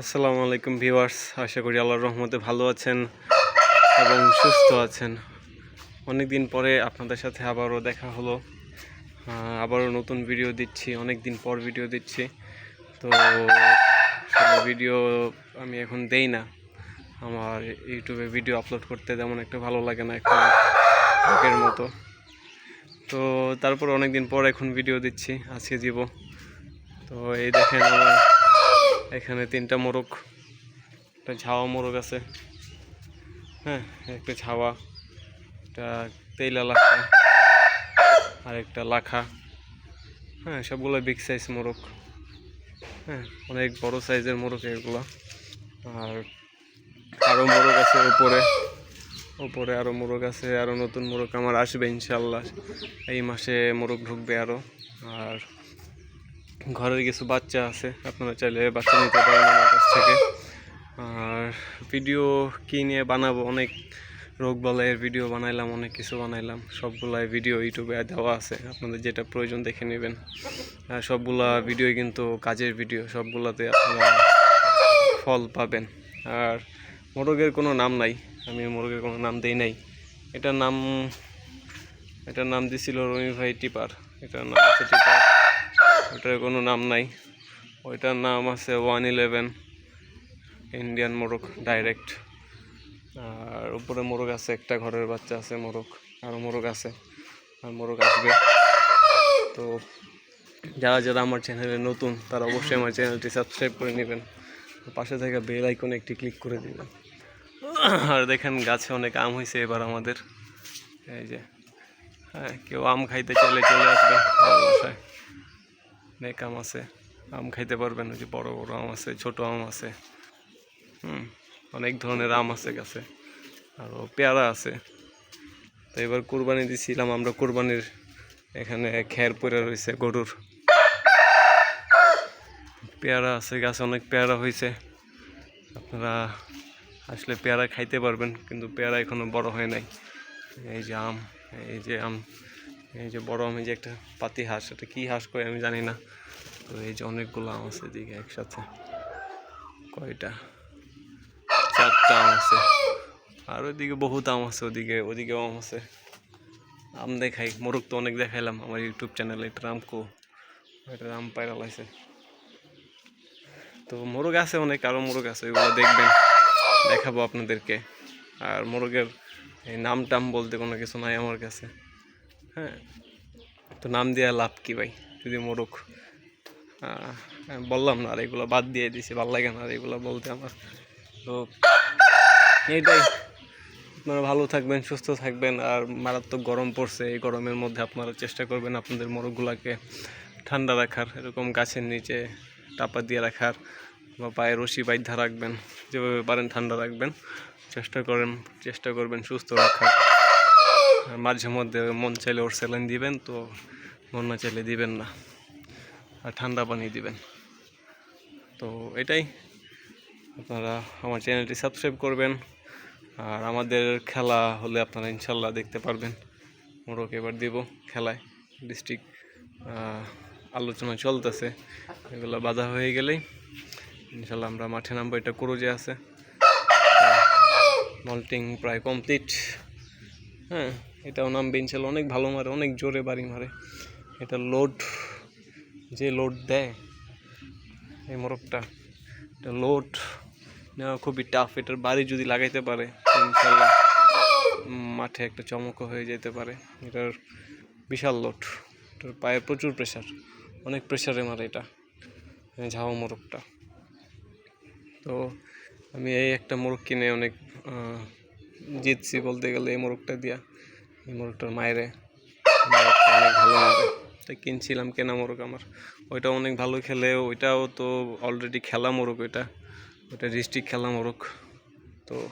আসসালামু আলাইকুম ভিউয়ার্স, আশা করি আল্লাহর রহমতে ভালো আছেন এবং সুস্থ আছেন। অনেক দিন পরে আপনাদের সাথে আবারও দেখা হলো। আবারও নতুন ভিডিও দিচ্ছি অনেক দিন পর ভিডিও দিচ্ছি। তো ভিডিও আমি এখন দেই না। আমার ইউটিউবে ভিডিও আপলোড করতে তেমন একটা ভালো লাগে না এখন আগের মতো। তো, তারপর অনেক দিন পর এখন ভিডিও দিচ্ছি, আজকে দিব। তো, এই দেখেন আমার এখানে তিনটা মোরগ, একটা ঝাওয়া মোরগ আছে। হ্যাঁ একটা ঝাওয়া, একটা তেইলা লাখা আর একটা লাখা। হ্যাঁ সবগুলো বিগ সাইজ মোরগ। হ্যাঁ অনেক বড় সাইজের মোরগ এগুলো। আর আরও মোরগ আছে উপরে। উপরে আরও মোরগ আছে আরও নতুন মোরগ আমার আসবে ইনশাল্লাহ এই মাসে মোরগ ঢুকবে আরও আর ঘরের কিছু বাচ্চা আছে, আপনারা চাইলে বাচ্চা নিতে পারেন আমার কাছ থেকে। আর ভিডিও কী নিয়ে বানাবো? অনেক রোগ বালাইয়ের ভিডিও বানাইলাম, অনেক কিছু বানাইলাম। সবগুলাই ভিডিও ইউটিউবে দেওয়া আছে, আপনাদের যেটা প্রয়োজন দেখে নেবেন। আর সবগুলা ভিডিও কিন্তু কাজের ভিডিও সবগুলাতে আপনারা ফল পাবেন। আর মোরগের কোনো নাম নাই, আমি মোরগের কোনো নাম দেই নাই। এটার নাম এটার নাম দিছিল রমি ভাই টিপার। এটার নাম আছে টিপার। ওটার কোনো নাম নাই। ওইটার নাম আছে ওয়ান ইলেভেন, ইন্ডিয়ান মোরগ ডাইরেক্ট। আর উপরে মোরগ আছে, একটা ঘরের বাচ্চা আছে মোরগ আরও মোরগ আছে, আর মোরগ আসবে। তো যারা যারা আমার চ্যানেলে নতুন, তারা অবশ্যই আমার চ্যানেলটি সাবস্ক্রাইব করে নেবেন। পাশে থেকে বেল আইকনে একটি ক্লিক করে দিবেন। আর দেখেন গাছে অনেক আম হয়েছে এবার আমাদের। এই যে হ্যাঁ কেউ আম খাইতে চলে চলে আসবে। বাসায় অনেক আম আছে। আম খাইতে পারবেন ওই যে বড় বড় আম আছে, ছোট আম আছে। হুম, অনেক ধরনের আম আছে গাছে। আরও পেয়ারা আছে। তো এবার কোরবানি দিছিলাম, আমরা কোরবানির এখানে খ্যার পরে রয়েছে গরুর। পেয়ারা আছে, গাছে অনেক পেয়ারা হয়েছে আপনারা আসলে পেয়ারা খাইতে পারবেন, কিন্তু পেয়ারা এখনও বড় হয় নাই। এই যে আম, এই যে আম এই যে বড় আমি যে একটা পাতি হাঁস, এটা কী হাঁস করে আমি জানি না। তো এই যে অনেকগুলো আম আছে এদিকে একসাথে। কয়টা? চারটা আম আছে। আর ওইদিকে বহুত আম আছে, ওদিকে ওদিকেও আম আছে। আম দেখাই, মোরগ তো অনেক দেখাইলাম আমার ইউটিউব চ্যানেলে, এটা আম কো এটা আম পায়রা লাইছে। তো মোরগ আছে অনেক আরও মোরগ আছে, ওইগুলো দেখবেন। দেখাবো আপনাদেরকে। আর মোরগের এই নাম টাম বলতে কোনো কিছু নাই আমার কাছে। হ্যাঁ। তো নাম দেওয়া লাভ কি ভাই? যদি আমি বললাম না আর এগুলো বাদ দিয়ে দিছি, ভালো লাগে না আর এগুলো বলতে আমার। তো এইটাই। আপনারা ভালো থাকবেন, সুস্থ থাকবেন আর মারাত্মক গরম পড়ছে, এই গরমের মধ্যে আপনারা চেষ্টা করবেন আপনাদের মোরগগুলোকে ঠান্ডা রাখার, এরকম গাছের নিচে টাপা দিয়ে রাখার বা পায়ে রশি বাইধ্যা রাখবেন, যেভাবে পারেন ঠান্ডা রাখবেন। চেষ্টা করেন, চেষ্টা করবেন সুস্থ রাখার। মাঝে মধ্যে মন চাইলে ওর স্যালাইন দিবেন, তো মন না চাইলে দিবেন না। আর ঠান্ডা পানি দিবেন। তো এটাই। আপনারা আমার চ্যানেলটি সাবস্ক্রাইব করবেন। আর আমাদের খেলা হলে আপনারা ইনশাল্লাহ দেখতে পারবেন। মোরক এবার দিব খেলায়। ডিস্ট্রিক্ট আলোচনা চলতেছে। এগুলো বাধা হয়ে গেলেই ইনশাল্লাহ আমরা মাঠে নামবো। এটা কুরুজে আছে। মল্টিং প্রায় কমপ্লিট হ্যাঁ। এটাও নাম ইনশাল্লাহ অনেক ভালো মারে, অনেক জোরে বাড়ি মারে। এটা লোড, যে লোড দেয় এই মোরগটা, এটা লোড। নেওয়া খুবই টাফ এটার বাড়ি যদি লাগাইতে পারে, ইনশাল্লাহ মাঠে একটা চমকও হয়ে যেতে পারে। এটার বিশাল লোড, এটার পায়ে প্রচুর প্রেশার অনেক প্রেশারে মারে এটা ঝাও মোরগটা। তো আমি এই একটা মোরগ কিনে অনেক জিতছি বলতে গেলে এই মোরগটা দিয়া। মোরগটার মায়েরে। অনেক ভালো মারে। তাই কিনছিলাম কেনা মোরগ আমার। ওইটা অনেক ভালো খেলে। ওইটাও তো অলরেডি খেলা মোরগ ওইটা। ওইটা ডিস্ট্রিক্ট খেলা মোরগ। তো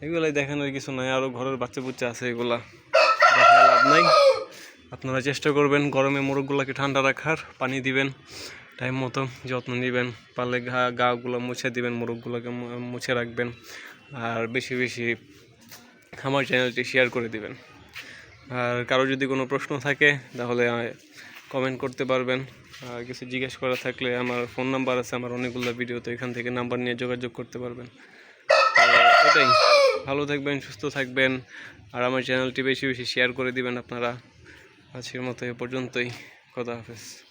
এগুলাই দেখানোর কিছু নাই। আরও ঘরের বাচ্চা বুচ্চা আছে এগুলা। দেখায় লাভ নাই। আপনারা চেষ্টা করবেন গরমে মোরগগুলোকে ঠান্ডা রাখার। পানি দিবেন টাইম মতো যত্ন নেবেন। পারলে ঘা, গাগুলো মুছে দিবেন, মোরগগুলোকে মুছে রাখবেন। আর বেশি বেশি আমার চ্যানেলটি শেয়ার করে দিবেন। আর কারও যদি কোনো প্রশ্ন থাকে, তাহলে কমেন্ট করতে পারবেন। আর কিছু জিজ্ঞেস করা থাকলে আমার ফোন নাম্বার আছে, আমার অনেকগুলো ভিডিও তো এখান থেকে নাম্বার নিয়ে যোগাযোগ করতে পারবেন। এটাই। ভালো থাকবেন, সুস্থ থাকবেন, আর আমার চ্যানেলটি বেশি বেশি শেয়ার করে দিবেন আপনারা। আজকের মতো এ পর্যন্তই। কথা হাফেজ।